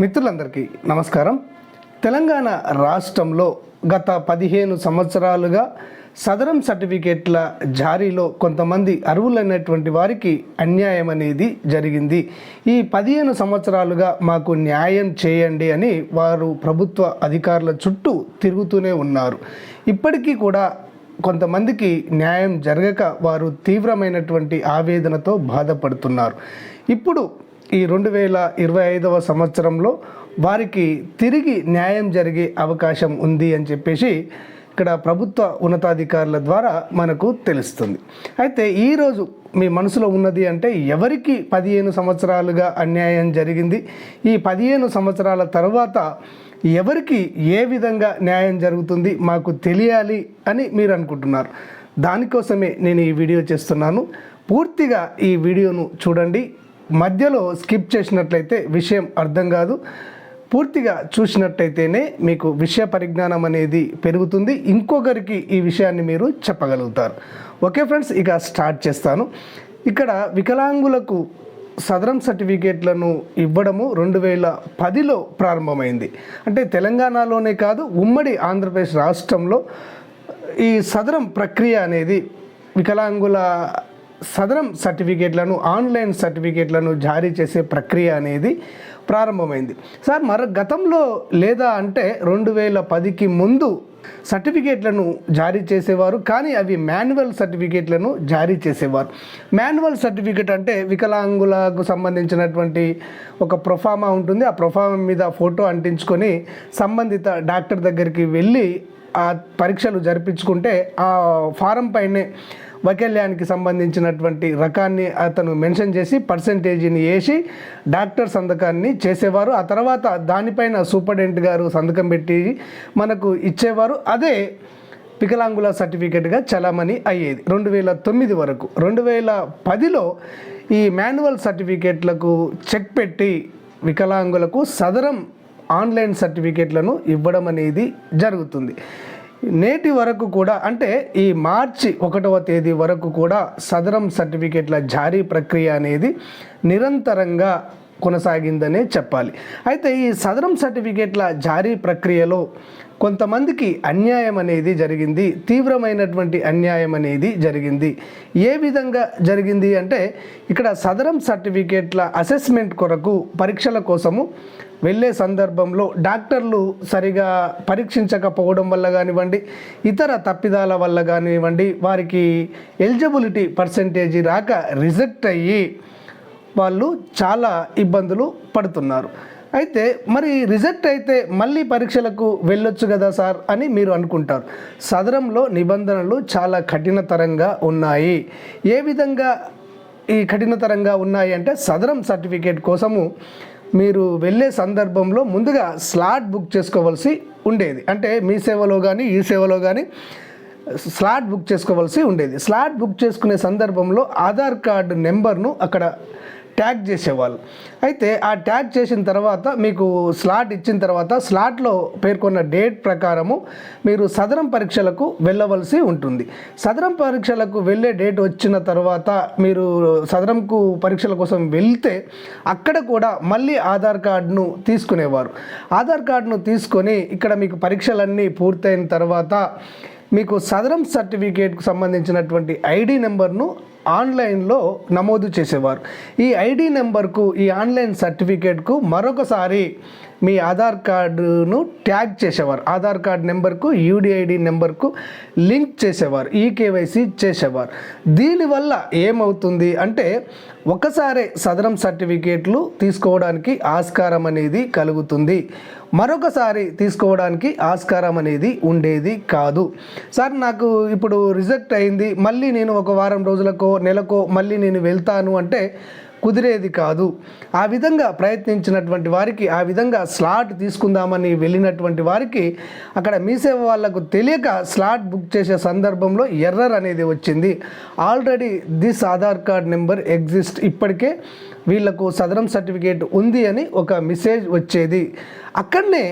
మిత్రులందరికీ నమస్కారం. తెలంగాణ రాష్ట్రంలో గత పదిహేను సంవత్సరాలుగా సదరం సర్టిఫికేట్ల జారీలో కొంతమంది అర్హులైనటువంటి వారికి అన్యాయం అనేది జరిగింది. ఈ పదిహేను సంవత్సరాలుగా మాకు న్యాయం చేయండి అని వారు ప్రభుత్వ అధికారుల చుట్టూ తిరుగుతూనే ఉన్నారు. ఇప్పటికీ కూడా కొంతమందికి న్యాయం జరగక వారు తీవ్రమైనటువంటి ఆవేదనతో బాధపడుతున్నారు. ఇప్పుడు ఈ రెండు వేల ఇరవై ఐదవ సంవత్సరంలో వారికి తిరిగి న్యాయం జరిగే అవకాశం ఉంది అని చెప్పేసి ఇక్కడ ప్రభుత్వ ఉన్నతాధికారుల ద్వారా మనకు తెలుస్తుంది. అయితే ఈరోజు మీ మనసులో ఉన్నది అంటే ఎవరికి పదిహేను సంవత్సరాలుగా అన్యాయం జరిగింది? ఈ పదిహేను సంవత్సరాల తర్వాత ఎవరికి ఏ విధంగా న్యాయం జరుగుతుంది? మాకు తెలియాలి అని మీరు అనుకుంటున్నారు. దానికోసమే నేను ఈ వీడియో చేస్తున్నాను. పూర్తిగా ఈ వీడియోను చూడండి. మధ్యలో స్కిప్ చేసినట్లయితే విషయం అర్థం కాదు. పూర్తిగా చూసినట్టయితేనే మీకు విషయ పరిజ్ఞానం అనేది పెరుగుతుంది. ఇంకొకరికి ఈ విషయాన్ని మీరు చెప్పగలుగుతారు. ఓకే ఫ్రెండ్స్ ఇక స్టార్ట్ చేస్తాను. ఇక్కడ వికలాంగులకు సదరం సర్టిఫికేట్లను ఇవ్వడము రెండు వేల పదిలో ప్రారంభమైంది. అంటే తెలంగాణలోనే కాదు ఉమ్మడి ఆంధ్రప్రదేశ్ రాష్ట్రంలో ఈ సదరం ప్రక్రియ అనేది వికలాంగుల సదరం సర్టిఫికేట్లను ఆన్లైన్ సర్టిఫికేట్లను జారీ చేసే ప్రక్రియ అనేది ప్రారంభమైంది. సార్ మరో గతంలో లేదా అంటే రెండు వేల పదికి ముందు సర్టిఫికేట్లను జారీ చేసేవారు కానీ అవి మాన్యువల్ సర్టిఫికేట్లను జారీ చేసేవారు. మాన్యువల్ సర్టిఫికేట్ అంటే వికలాంగులకు సంబంధించినటువంటి ఒక ప్రొఫామా ఉంటుంది. ఆ ప్రొఫామా మీద ఫోటో అంటించుకొని సంబంధిత డాక్టర్ దగ్గరికి వెళ్ళి ఆ పరీక్షలు జరిపించుకుంటే ఆ ఫారం పైనే వైకల్యానికి సంబంధించినటువంటి రకాన్ని అతను మెన్షన్ చేసి పర్సంటేజీని వేసి డాక్టర్ సంతకాన్ని చేసేవారు. ఆ తర్వాత దానిపైన సూపరింటెండెంట్ గారు సంతకం పెట్టి మనకు ఇచ్చేవారు. అదే వికలాంగుల సర్టిఫికేట్గా చలామణి అయ్యేది. రెండు వేల తొమ్మిది వరకు. రెండు వేల పదిలో ఈ మాన్యువల్ సర్టిఫికేట్లకు చెక్ పెట్టి వికలాంగులకు సదరం ఆన్లైన్ సర్టిఫికేట్లను ఇవ్వడం అనేది జరుగుతుంది. నేటి వరకు కూడా అంటే ఈ మార్చి ఒకటవ తేదీ వరకు కూడా సదరం సర్టిఫికేట్ల జారీ ప్రక్రియ అనేది నిరంతరంగా కొనసాగిందనే చెప్పాలి. అయితే ఈ సదరం సర్టిఫికేట్ల జారీ ప్రక్రియలో కొంతమందికి అన్యాయం అనేది జరిగింది తీవ్రమైనటువంటి అన్యాయం అనేది జరిగింది. ఏ విధంగా జరిగింది అంటే ఇక్కడ సదరం సర్టిఫికేట్ల అసెస్మెంట్ కొరకు పరీక్షల కోసము వెళ్ళే సందర్భంలో డాక్టర్లు సరిగా పరీక్షించకపోవడం వల్ల కానివ్వండి ఇతర తప్పిదాల వల్ల కానివ్వండి వారికి ఎలిజిబిలిటీ పర్సంటేజీ రాక రిజెక్ట్ అయ్యి వాళ్ళు చాలా ఇబ్బందులు పడుతున్నారు. అయితే మరి రిజెక్ట్ అయితే మళ్ళీ పరీక్షలకు వెళ్ళొచ్చు కదా సార్ అని మీరు అనుకుంటారు. సదరంలో నిబంధనలు చాలా కఠినతరంగా ఉన్నాయి. ఏ విధంగా ఈ కఠినతరంగా ఉన్నాయి అంటే సదరం సర్టిఫికేట్ కోసము మీరు వెళ్ళే సందర్భంలో ముందుగా స్లాట్ బుక్ చేసుకోవాల్సి ఉండేది. అంటే మీ సేవలో కానీ ఈ సేవలో కానీ స్లాట్ బుక్ చేసుకోవాల్సి ఉండేది. స్లాట్ బుక్ చేసుకునే సందర్భంలో ఆధార్ కార్డు నెంబర్ను అక్కడ ట్యాగ్ చేసేవాళ్ళు. అయితే ఆ ట్యాగ్ చేసిన తర్వాత మీకు స్లాట్ ఇచ్చిన తర్వాత స్లాట్లో పేర్కొన్న డేట్ ప్రకారము మీరు సదరం పరీక్షలకు వెళ్ళవలసి ఉంటుంది. సదరం పరీక్షలకు వెళ్ళే డేట్ వచ్చిన తర్వాత మీరు సదరంకు పరీక్షల కోసం వెళ్తే అక్కడ కూడా మళ్ళీ ఆధార్ కార్డును తీసుకునేవారు. ఆధార్ కార్డును తీసుకొని ఇక్కడ మీకు పరీక్షలన్నీ పూర్తయిన తర్వాత మీకు సదరం సర్టిఫికేట్కు సంబంధించినటువంటి ఐడి నెంబర్ను ఆన్లైన్లో నమోదు చేసేవారు. ఈ ఐడి నెంబర్కు ఈ ఆన్లైన్ సర్టిఫికేట్కు మరొకసారి మీ ఆధార్ కార్డును ట్యాగ్ చేసేవారు. ఆధార్ కార్డ్ నెంబర్కు యూడిఐడి నెంబర్కు లింక్ చేసేవారు. ఈ కేవైసీ చేసేవారు. దీనివల్ల ఏమవుతుంది అంటే ఒకసారి సదరం సర్టిఫికేట్లు తీసుకోవడానికి ఆస్కారం అనేది కలుగుతుంది. మరొకసారి తీసుకోవడానికి ఆస్కారం అనేది ఉండేది కాదు. సార్ నాకు ఇప్పుడు రిజెక్ట్ అయింది. మళ్ళీ నేను ఒక వారం రోజులకో నెలకో మళ్ళీ నేను వెళ్తాను అంటే కుదిరేది కాదు. ఆ విధంగా ప్రయత్నించినటువంటి వారికి ఆ విధంగా స్లాట్ తీసుకుందామని వెళ్ళినటువంటి వారికి అక్కడ మీసేవ వాళ్ళకు వాళ్ళకు తెలియక స్లాట్ బుక్ చేసే సందర్భంలో ఎర్రర్ అనేది వచ్చింది. Already this Aadhaar card number exist. ఇప్పటికే వీళ్ళకు సదరం సర్టిఫికేట్ ఉంది అని ఒక మెసేజ్ వచ్చేది. అక్కడనే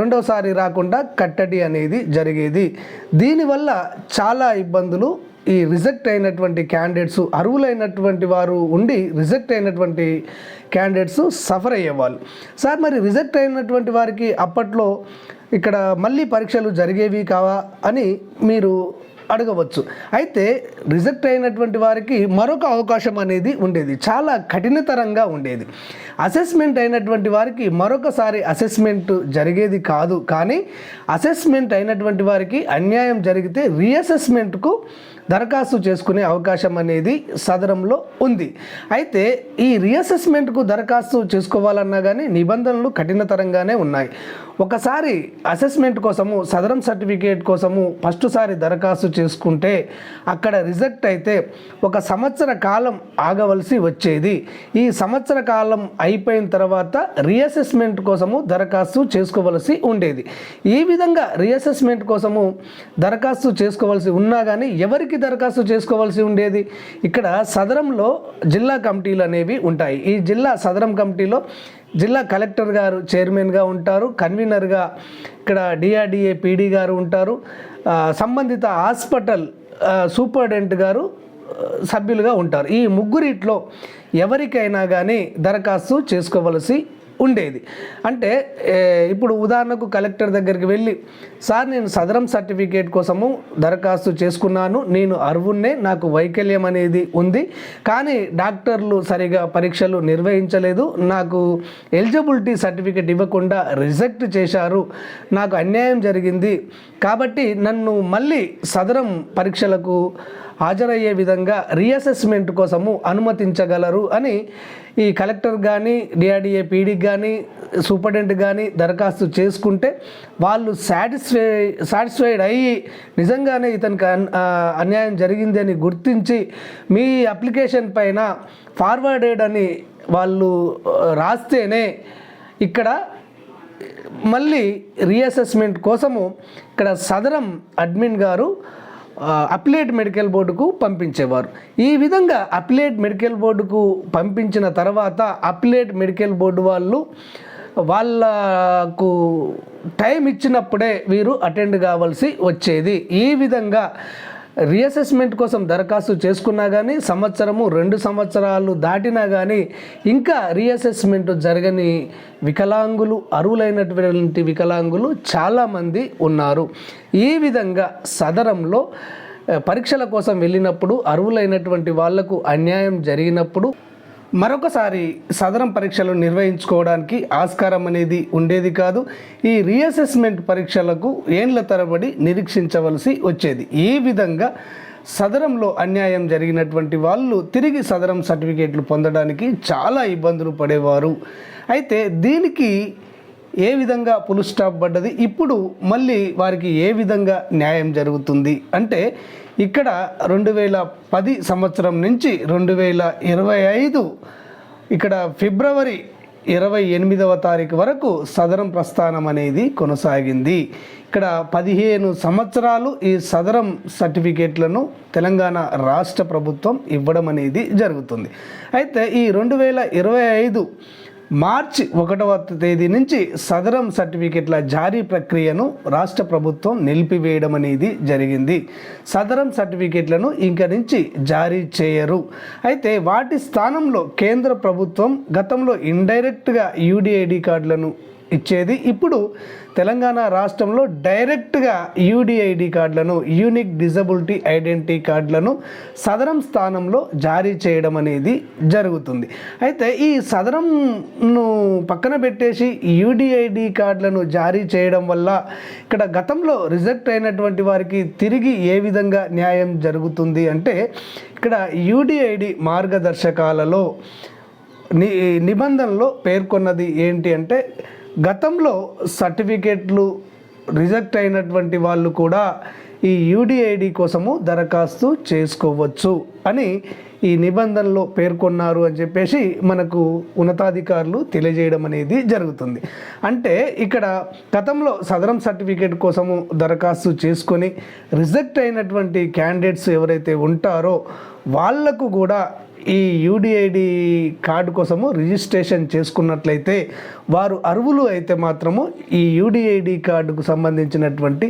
రెండోసారి రాకుండా కట్టడి అనేది జరిగేది. దీనివల్ల చాలా ఇబ్బందులు ఈ రిజెక్ట్ అయినటువంటి క్యాండిడేట్స్ అర్హులైనటువంటి వారు ఉండి రిజెక్ట్ అయినటువంటి క్యాండిడేట్స్ సఫర్ అయ్యేవాళ్ళు. సార్ మరి రిజెక్ట్ అయినటువంటి వారికి అప్పట్లో ఇక్కడ మళ్ళీ పరీక్షలు జరిగేవి కావా అని మీరు అడగవచ్చు. అయితే రిజెక్ట్ అయినటువంటి వారికి మరొక అవకాశం అనేది ఉండేది. చాలా కఠినతరంగా ఉండేది. అసెస్మెంట్ అయినటువంటి వారికి మరొకసారి అసెస్మెంట్ జరిగేది కాదు. కానీ అసెస్మెంట్ అయినటువంటి వారికి అన్యాయం జరిగితే రీఅసెస్మెంట్కు దరఖాస్తు చేసుకునే అవకాశం అనేది సదరంలో ఉంది. అయితే ఈ రీఅసెస్మెంట్కు దరఖాస్తు చేసుకోవాలన్నా కానీ నిబంధనలు కఠినతరంగానే ఉన్నాయి. ఒకసారి అసెస్మెంట్ కోసము సదరం సర్టిఫికేట్ కోసము ఫస్ట్ సారి దరఖాస్తు చేసుకుంటే అక్కడ రిజెక్ట్ అయితే ఒక సంవత్సర కాలం ఆగవలసి వచ్చేది. ఈ సంవత్సర కాలం అయిపోయిన తర్వాత రీఅసెస్మెంట్ కోసము దరఖాస్తు చేసుకోవలసి ఉండేది. ఈ విధంగా రీఅసెస్మెంట్ కోసము దరఖాస్తు చేసుకోవాల్సి ఉన్నా కానీ ఎవరికి దరఖాస్తు చేసుకోవాల్సి ఉండేది. ఇక్కడ సదరంలో జిల్లా కమిటీలు అనేవి ఉంటాయి. ఈ జిల్లా సదరం కమిటీలో జిల్లా కలెక్టర్ గారు చైర్మన్గా ఉంటారు. కన్వీనర్గా ఇక్కడ డిఆర్డిఏ పీడీ గారు ఉంటారు. సంబంధిత హాస్పిటల్ సూపరింటెండెంట్ గారు సభ్యులుగా ఉంటారు. ఈ ముగ్గురిట్లో ఎవరికైనా కానీ దరఖాస్తు చేసుకోవలసి ఉండేది. అంటే ఇప్పుడు ఉదాహరణకు కలెక్టర్ దగ్గరికి వెళ్ళి సార్ నేను సదరం సర్టిఫికేట్ కోసము దరఖాస్తు చేసుకున్నాను. నేను అర్హున్నే నాకు వైకల్యం అనేది ఉంది. కానీ డాక్టర్లు సరిగా పరీక్షలు నిర్వహించలేదు. నాకు ఎలిజిబిలిటీ సర్టిఫికేట్ ఇవ్వకుండా రిజెక్ట్ చేశారు. నాకు అన్యాయం జరిగింది. కాబట్టి నన్ను మళ్ళీ సదరం పరీక్షలకు హాజరయ్యే విధంగా రీఅసెస్మెంట్ కోసము అనుమతించగలరు అని ఈ కలెక్టర్ కానీ డిఆర్డిఏ పీడీకి కానీ సూపరింటెండెంట్ కానీ దరఖాస్తు చేసుకుంటే వాళ్ళు సాటిస్ఫై సాటిస్ఫైడ్ అయ్యి నిజంగానే ఇతనికి అన్- అన్యాయం జరిగింది అని గుర్తించి మీ అప్లికేషన్ పైన ఫార్వర్డెడ్ అని వాళ్ళు రాస్తేనే ఇక్కడ మళ్ళీ రీఅసెస్మెంట్ కోసము ఇక్కడ సదరం అడ్మిన్ గారు అప్లేట్ మెడికల్ బోర్డుకు పంపించేవారు. ఈ విధంగా అప్లేట్ మెడికల్ బోర్డుకు పంపించిన తర్వాత అప్లేట్ మెడికల్ బోర్డు వాళ్ళు వాళ్ళకు టైం ఇచ్చినప్పుడే వీరు అటెండ్ కావాల్సి వచ్చేది. ఈ విధంగా రీఅసెస్మెంట్ కోసం దరఖాస్తు చేసుకున్నా కానీ సంవత్సరము రెండు సంవత్సరాలు దాటినా కానీ ఇంకా రీఅసెస్మెంట్ జరగని వికలాంగులు అరువులైనటువంటి వికలాంగులు చాలామంది ఉన్నారు. ఈ విధంగా సదరంలో పరీక్షల కోసం వెళ్ళినప్పుడు అరువులైనటువంటి వాళ్ళకు అన్యాయం జరిగినప్పుడు మరొకసారి సదరం పరీక్షలు నిర్వహించుకోవడానికి ఆస్కారం అనేది ఉండేది కాదు. ఈ రీఅసెస్మెంట్ పరీక్షలకు ఏండ్ల తరబడి నిరీక్షించవలసి వచ్చేది. ఈ విధంగా సదరంలో అన్యాయం జరిగినటువంటి వాళ్ళు తిరిగి సదరం సర్టిఫికేట్లు పొందడానికి చాలా ఇబ్బందులు పడేవారు. అయితే దీనికి ఏ విధంగా పులు స్టాప్ పడ్డది? ఇప్పుడు మళ్ళీ వారికి ఏ విధంగా న్యాయం జరుగుతుంది? అంటే ఇక్కడ రెండు వేల పది సంవత్సరం నుంచి రెండు వేల ఇరవై ఐదు ఇక్కడ ఫిబ్రవరి ఇరవై ఎనిమిదవ తారీఖు వరకు సదరం ప్రస్థానం అనేది కొనసాగింది. ఇక్కడ పదిహేను సంవత్సరాలు ఈ సదరం సర్టిఫికేట్లను తెలంగాణ రాష్ట్ర ప్రభుత్వం ఇవ్వడం అనేది జరుగుతుంది. అయితే ఈ రెండు వేల ఇరవై ఐదు మార్చి ఒకటవ తేదీ నుంచి సదరం సర్టిఫికెట్ల జారీ ప్రక్రియను రాష్ట్ర ప్రభుత్వం నిలిపివేయడం అనేది జరిగింది. సదరం సర్టిఫికెట్లను ఇంక నుంచి జారీ చేయరు. అయితే వాటి స్థానంలో కేంద్ర ప్రభుత్వం గతంలో ఇండైరెక్ట్గా యూడిఐడి కార్డులను ఇచ్చేది. ఇప్పుడు తెలంగాణ రాష్ట్రంలో డైరెక్ట్గా యూడిఐడి కార్డులను యూనిక్ డిజబిలిటీ ఐడెంటిటీ కార్డులను సదరం స్థానంలో జారీ చేయడం అనేది జరుగుతుంది. అయితే ఈ సదరంను పక్కన పెట్టేసి యూడిఐడి కార్డులను జారీ చేయడం వల్ల ఇక్కడ గతంలో రిజెక్ట్ అయినటువంటి వారికి తిరిగి ఏ విధంగా న్యాయం జరుగుతుంది అంటే ఇక్కడ యూడిఐడి మార్గదర్శకాలలో ని నిబంధనలో పేర్కొన్నది ఏంటి అంటే గతంలో సర్టిఫికేట్లు రిజెక్ట్ అయినటువంటి వాళ్ళు కూడా ఈ యూడిఐడి కోసము దరఖాస్తు చేసుకోవచ్చు అని ఈ నిబంధనలో పేర్కొన్నారు అని చెప్పేసి మనకు ఉన్నతాధికారులు తెలియజేయడం అనేది జరుగుతుంది. అంటే ఇక్కడ గతంలో సదరం సర్టిఫికేట్ కోసము దరఖాస్తు చేసుకొని రిజెక్ట్ అయినటువంటి క్యాండిడేట్స్ ఎవరైతే ఉంటారో వాళ్ళకు కూడా ఈ యూడిఐడి కార్డు కోసము రిజిస్ట్రేషన్ చేసుకున్నట్లయితే వారు అర్హులు అయితే మాత్రము ఈ యూడిఐడి కార్డుకు సంబంధించినటువంటి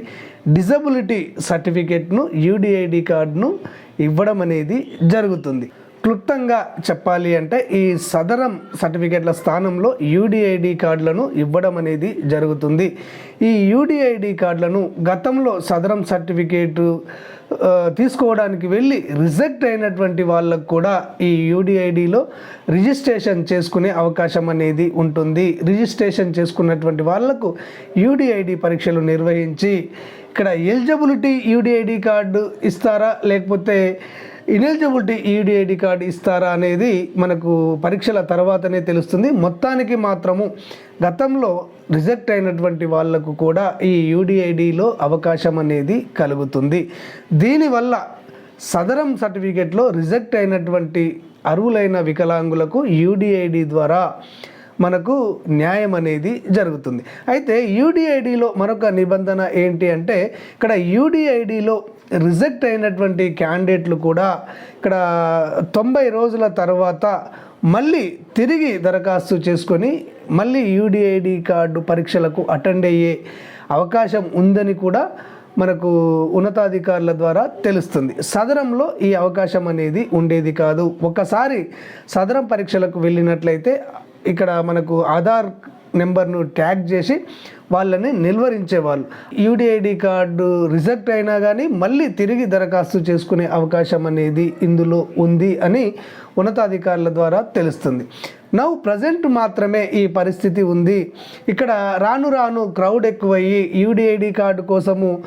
డిజబిలిటీ సర్టిఫికేట్ను యూడిఐడి కార్డును ఇవ్వడం అనేది జరుగుతుంది. క్లుప్తంగా చెప్పాలి అంటే ఈ సదరం సర్టిఫికేట్ల స్థానంలో యూడిఐడి కార్డులను ఇవ్వడం అనేది జరుగుతుంది. ఈ యూడిఐడి కార్డులను గతంలో సదరం సర్టిఫికేటు తీసుకోవడానికి వెళ్ళి రిజెక్ట్ అయినటువంటి వాళ్ళకు కూడా ఈ యూడిఐడిలో రిజిస్ట్రేషన్ చేసుకునే అవకాశం అనేది ఉంటుంది. రిజిస్ట్రేషన్ చేసుకున్నటువంటి వాళ్ళకు యూడిఐడి పరీక్షలు నిర్వహించి ఇక్కడ ఎలిజిబిలిటీ యూడిఐడి కార్డు ఇస్తారా? లేకపోతే ఇనెలిజిబిలిటీ ఈడీఐడి కార్డు ఇస్తారా అనేది మనకు పరీక్షల తర్వాతనే తెలుస్తుంది. మొత్తానికి మాత్రము గతంలో రిజెక్ట్ అయినటువంటి వాళ్ళకు కూడా ఈ యూడిఐడిలో అవకాశం అనేది కలుగుతుంది. దీనివల్ల సదరం సర్టిఫికేట్లో రిజెక్ట్ అయినటువంటి అర్హులైన వికలాంగులకు యూడిఐడి ద్వారా మనకు న్యాయం అనేది జరుగుతుంది. అయితే యూడిఐడిలో మరొక నిబంధన ఏంటి అంటే ఇక్కడ యూడిఐడిలో రిజెక్ట్ అయినటువంటి క్యాండిడేట్లు కూడా ఇక్కడ తొంభై రోజుల తర్వాత మళ్ళీ తిరిగి దరఖాస్తు చేసుకొని మళ్ళీ యూడిఐడి కార్డు పరీక్షలకు అటెండ్ అయ్యే అవకాశం ఉందని కూడా మనకు ఉన్నతాధికారుల ద్వారా తెలుస్తుంది. సదరంలో ఈ అవకాశం అనేది ఉండేది కాదు. ఒకసారి సదరం పరీక్షలకు వెళ్ళినట్లయితే ఇక్కడ మనకు ఆధార్ నెంబర్ను ట్యాగ్ చేసి వాళ్ళని నిల్వరించేవాళ్ళు. యూడిఐడి కార్డు రిజెక్ట్ అయినా కానీ మళ్ళీ తిరిగి దరఖాస్తు చేసుకునే అవకాశం అనేది ఇందులో ఉంది అని ఉన్నతాధికారుల ద్వారా తెలుస్తుంది. నవ్వు ప్రజెంట్ మాత్రమే ఈ పరిస్థితి ఉంది. ఇక్కడ రాను రాను క్రౌడ్ ఎక్కువయ్యి యూడిఐడి కార్డు కోసము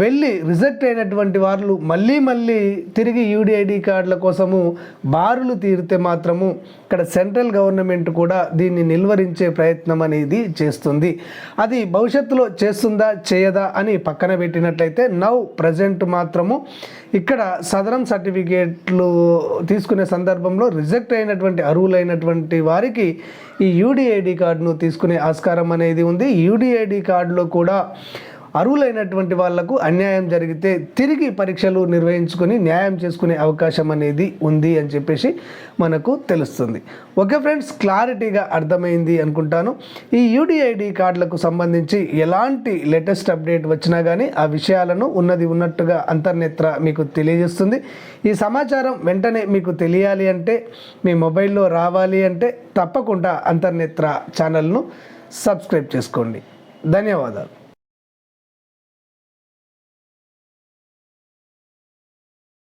వెళ్ళి రిజెక్ట్ అయినటువంటి వాళ్ళు మళ్ళీ మళ్ళీ తిరిగి యూడిఐడి కార్డుల కోసము బారులు తీరితే మాత్రము ఇక్కడ సెంట్రల్ గవర్నమెంట్ కూడా దీన్ని నిల్వరించే ప్రయత్నం అనేది చేస్తుంది. అది భవిష్యత్తులో చేస్తుందా చేయదా అని పక్కన పెట్టినట్లయితే నౌ ప్రజెంట్ మాత్రము ఇక్కడ సదరం సర్టిఫికేట్లు తీసుకునే సందర్భంలో రిజెక్ట్ అయినటువంటి అర్హులైనటువంటి వారికి ఈ యూడిఐడి కార్డును తీసుకునే ఆస్కారం అనేది ఉంది. యూడిఐడి కార్డులో కూడా అర్హులైనటువంటి వాళ్ళకు అన్యాయం జరిగితే తిరిగి పరీక్షలు నిర్వహించుకొని న్యాయం చేసుకునే అవకాశం అనేది ఉంది అని చెప్పేసి మనకు తెలుస్తుంది. ఓకే ఫ్రెండ్స్ క్లారిటీగా అర్థమైంది అనుకుంటాను. ఈ యూడిఐడి కార్డులకు సంబంధించి ఎలాంటి లేటెస్ట్ అప్డేట్ వచ్చినా కానీ ఆ విషయాలను ఉన్నది ఉన్నట్టుగా అంతర్నేత్ర మీకు తెలియజేస్తుంది. ఈ సమాచారం వెంటనే మీకు తెలియాలి అంటే మీ మొబైల్లో రావాలి అంటే తప్పకుండా అంతర్నేత్ర ఛానల్ను సబ్స్క్రైబ్ చేసుకోండి. ధన్యవాదాలు.